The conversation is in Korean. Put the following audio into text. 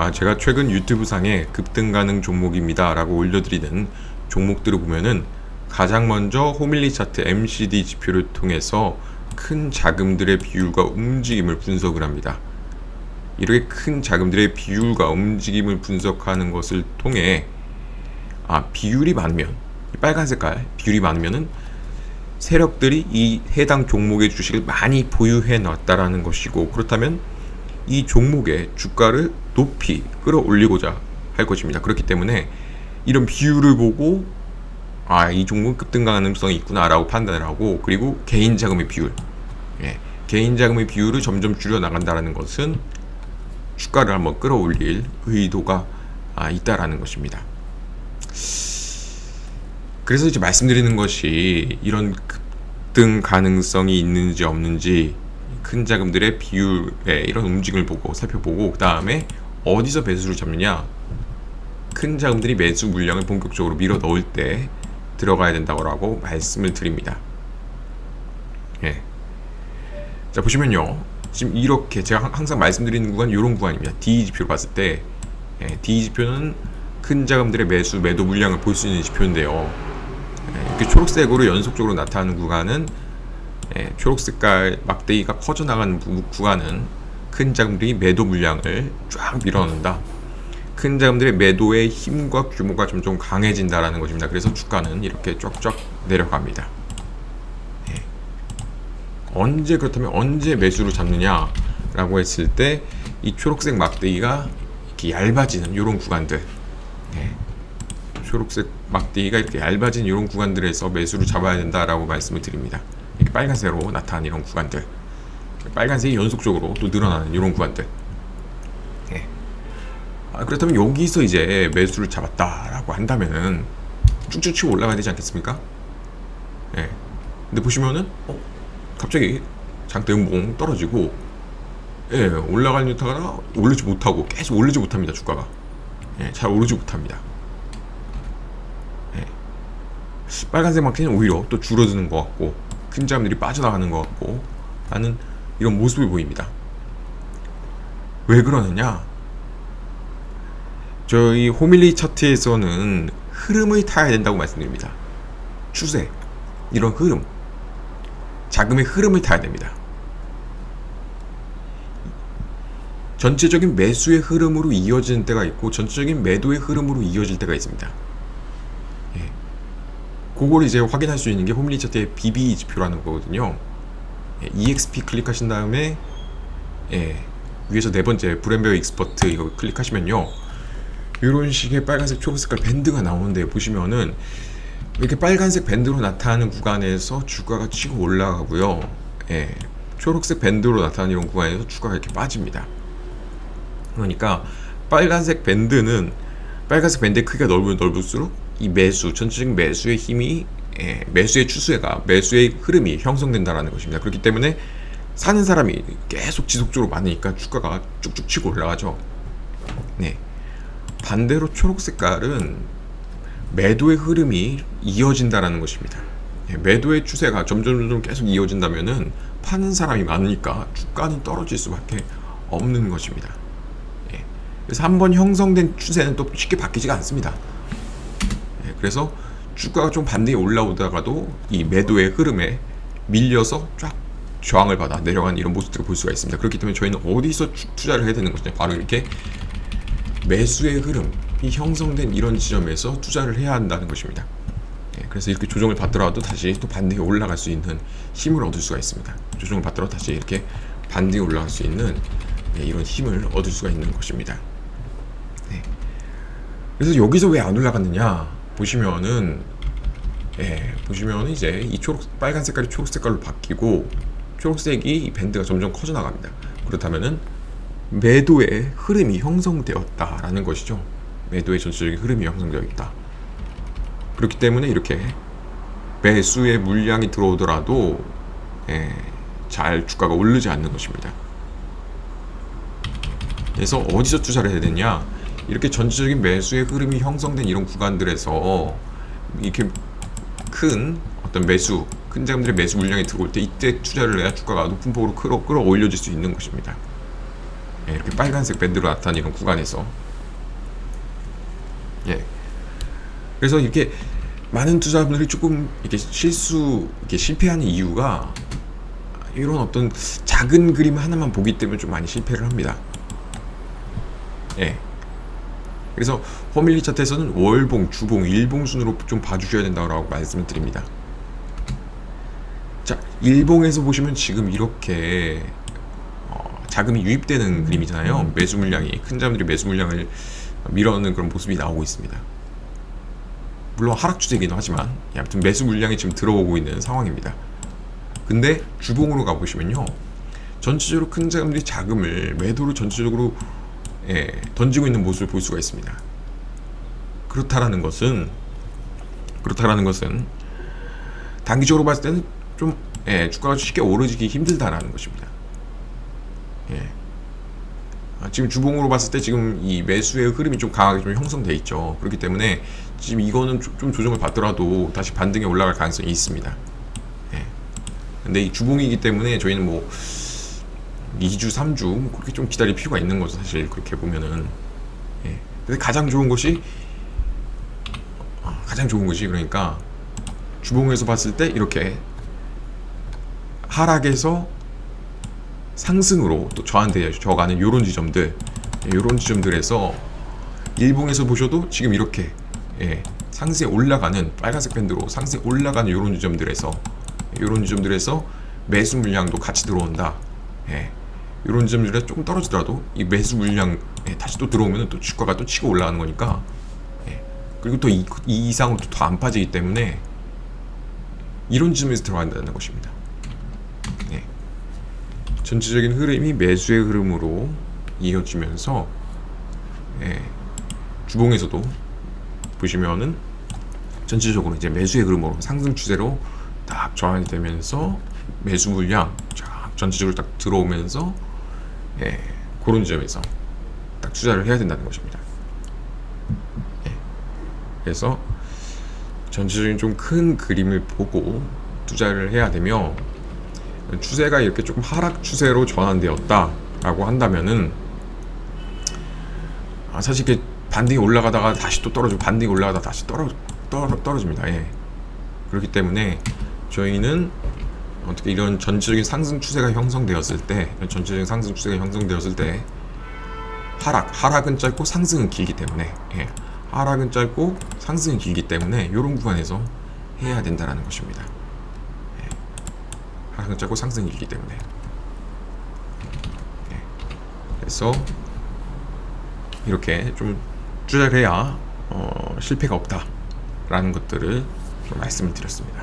아, 제가 최근 유튜브 상에 급등 가능 종목입니다 라고 올려드리는 종목들을 보면은 가장 먼저 호밀리 차트 MCD 지표를 통해서 큰 자금들의 비율과 움직임을 분석을 합니다. 이렇게 큰 자금들의 비율과 움직임을 분석하는 것을 통해 아 비율이 많으면 이 빨간 색깔 비율이 많으면은 세력들이 이 해당 종목의 주식을 많이 보유해 놨다라는 것이고 그렇다면 이 종목의 주가를 높이 끌어올리고자 할 것입니다. 그렇기 때문에 이런 비율을 보고 아 이 종목 급등 가능성이 있구나라고 판단을 하고 그리고 개인 자금의 비율 예, 개인 자금의 비율을 점점 줄여 나간다라는 것은 주가를 한번 끌어올릴 의도가 아, 있다라는 것입니다. 그래서 이제 말씀드리는 것이 이런 급등 가능성이 있는지 없는지 큰 자금들의 비율의 이런 움직임을 보고 살펴보고 그 다음에 어디서 매수를 잡느냐 큰 자금들이 매수 물량을 본격적으로 밀어 넣을 때 들어가야 된다고 말씀을 드립니다. 예. 자 보시면요 지금 이렇게 제가 항- 항상 말씀드리는 구간 이런 구간입니다 D 지표로 봤을 때 예, D 지표는 큰 자금들의 매수 매도 물량을 볼 수 있는 지표인데요 예, 이렇게 초록색으로 연속적으로 나타나는 구간은 예, 초록색깔 막대기가 커져 나가는 부- 구간은 큰 자금들이 매도 물량을 쫙 밀어넣는다. 큰 자금들의 매도의 힘과 규모가 점점 강해진다라는 것입니다. 그래서 주가는 이렇게 쫙쫙 내려갑니다. 언제 그렇다면 언제 매수를 잡느냐라고 했을 때 이 초록색 막대기가 이렇게 얇아지는 이런 구간들. 네. 초록색 막대기가 이렇게 얇아진 이런 구간들에서 매수를 잡아야 된다라고 말씀을 드립니다. 이렇게 빨간색으로 나타나는 이런 구간들 빨간색이 연속적으로 또 늘어나는 이런 구간들 네. 아, 그렇다면 여기서 이제 매수를 잡았다라고 한다면은 쭉쭉 치고 올라가야 되지 않겠습니까? 예. 근데 보시면은 어, 갑자기 장대 음봉 떨어지고 예, 올라가는 듯하거나 오르지 못하고 계속 오르지 못합니다 주가가 예, 잘 오르지 못합니다 예. 빨간색 마켓은 오히려 또 줄어드는 것 같고 큰 자금들이 빠져나가는 것 같고 하는 이런 모습을 보입니다 왜 그러느냐 저희 호밀리 차트에서는 흐름을 타야 된다고 말씀드립니다 추세 이런 흐름 자금의 흐름을 타야 됩니다. 전체적인 매수의 흐름으로 이어지는 때가 있고 전체적인 매도의 흐름으로 이어질 때가 있습니다. 예. 그걸 이제 확인할 수 있는 게 홈리 차트의 BB 지표라는 거거든요. 예, EXP 클릭하신 다음에 예, 위에서 네 번째 브랜베어 익스퍼트 이거 클릭하시면요. 이런 식의 빨간색 초록색깔 밴드가 나오는데 보시면은 이렇게 빨간색 밴드로 나타나는 구간에서 주가가 치고 올라가고요. 예, 초록색 밴드로 나타나는 이런 구간에서 주가가 이렇게 빠집니다. 그러니까 빨간색 밴드는 빨간색 밴드의 크기가 넓으면 넓을수록 이 매수 전체적인 매수의 힘이 예, 매수의 추세가 매수의 흐름이 형성된다라는 것입니다. 그렇기 때문에 사는 사람이 계속 지속적으로 많으니까 주가가 쭉쭉 치고 올라가죠. 네. 반대로 초록 색깔은 매도의 흐름이 이어진다라는 것입니다. 예, 매도의 추세가 점점 점점 계속 이어진다면은 파는 사람이 많으니까 주가는 떨어질 수밖에 없는 것입니다. 예, 그래서 한번 형성된 추세는 또 쉽게 바뀌지가 않습니다. 예, 그래서 주가가 좀 반대에 올라오다가도 이 매도의 흐름에 밀려서 쫙 저항을 받아 내려가는 이런 모습들을 볼 수가 있습니다. 그렇기 때문에 저희는 어디서 투- 투자를 해야 되는 것이냐 바로 이렇게 매수의 흐름이 형성된 이런 지점에서 투자를 해야 한다는 것입니다. 예, 그래서 이렇게 조정을 받더라도 다시 또 반대에 올라갈 수 있는 힘을 얻을 수가 있습니다. 조정을 받더라도 다시 이렇게 반대에 올라갈 수 있는 예, 이런 힘을 얻을 수가 있는 것입니다. 네. 그래서 여기서 왜 안 올라갔느냐 보시면은 예, 보시면은 이제 이 초록 빨간 색깔이 초록 색깔로 바뀌고 초록색이 이 밴드가 점점 커져 나갑니다. 그렇다면은 매도의 흐름이 형성되었다라는 것이죠. 매도의 전체적인 흐름이 형성되어 있다. 그렇기 때문에 이렇게 매수의 물량이 들어오더라도 예, 잘 주가가 오르지 않는 것입니다. 그래서 어디서 투자를 해야 되냐? 이렇게 전체적인 매수의 흐름이 형성된 이런 구간들에서 이렇게 큰 어떤 매수, 큰 자금들의 매수 물량이 들어올 때 이때 투자를 해야 주가가 높은 폭으로 끌어, 끌어 올려질 수 있는 것입니다. 예, 이렇게 빨간색 밴드로 나타나는 구간에서 예. 그래서 이렇게 많은 투자자분들이 조금 이렇게 실수 이렇게 실패하는 이유가 이런 어떤 작은 그림 하나만 보기 때문에 좀 많이 실패를 합니다. 예. 그래서 퍼밀리 차트에서는 월봉, 주봉, 일봉 순으로 좀 봐주셔야 된다고 말씀을 드립니다. 자, 일봉에서 보시면 지금 이렇게 어, 자금이 유입되는 그림이잖아요. 매수 물량이 큰 자금들이 매수 물량을 밀어넣는 그런 모습이 나오고 있습니다. 물론 하락 추세이긴 하지만 예, 아무튼 매수 물량이 지금 들어오고 있는 상황입니다. 근데 주봉으로 가보시면요. 전체적으로 큰 자금들이 자금을 매도로 전체적으로 예, 던지고 있는 모습을 볼 수가 있습니다. 그렇다라는 것은 그렇다라는 것은 단기적으로 봤을 때는 좀 예, 주가가 쉽게 오르기 힘들다라는 것입니다. 예. 아, 지금 주봉으로 봤을 때 지금 이 매수의 흐름이 좀 강하게 좀 형성돼 있죠. 그렇기 때문에 지금 이거는 조- 좀 조정을 받더라도 다시 반등에 올라갈 가능성이 있습니다. 예. 근데 이 주봉이기 때문에 저희는 뭐 2주, 3주 뭐 그렇게 좀 기다릴 필요가 있는 거죠. 사실 그렇게 보면은. 예. 근데 가장 좋은 것이 아, 가장 좋은 것이 그러니까 주봉에서 봤을 때 이렇게 하락에서 상승으로 또 저한테 저가는 이런 지점들 이런 지점들에서 일봉에서 보셔도 지금 이렇게 예, 상승에 올라가는 빨간색 밴드로 상승에 올라가는 이런 지점들에서 이런 지점들에서 매수 물량도 같이 들어온다. 예, 이런 지점들에 조금 떨어지더라도 이 매수 물량 예, 다시 또 들어오면 또 주가가 또 치고 올라가는 거니까 예, 그리고 또 이 이상으로 더 안 빠지기 때문에 이런 지점에서 들어간다는 것입니다. 예. 전체적인 흐름이 매수의 흐름으로 이어지면서 예, 주봉에서도 보시면은 전체적으로 이제 매수의 흐름으로 상승 추세로 딱 전환이 되면서 매수 물량 쫙 전체적으로 딱 들어오면서 예, 그런 지점에서 딱 투자를 해야 된다는 것입니다. 예, 그래서 전체적인 좀 큰 그림을 보고 투자를 해야 되며 추세가 이렇게 조금 하락 추세로 전환되었다라고 한다면은 아, 사실 이렇게 반등이 올라가다가 다시 또 떨어지고 반등이 올라가다가 다시 떨어, 떨어 떨어집니다. 예. 그렇기 때문에 저희는 어떻게 이런 전체적인 상승 추세가 형성되었을 때 전체적인 상승 추세가 형성되었을 때 하락 하락은 짧고 상승은 길기 때문에 예. 하락은 짧고 상승은 길기 때문에 이런 구간에서 해야 된다라는 것입니다. 하락은 짧고 상승이 길기 때문에 예. 그래서 이렇게 좀 투자를 해야 어, 실패가 없다라는 것들을 좀 말씀을 드렸습니다.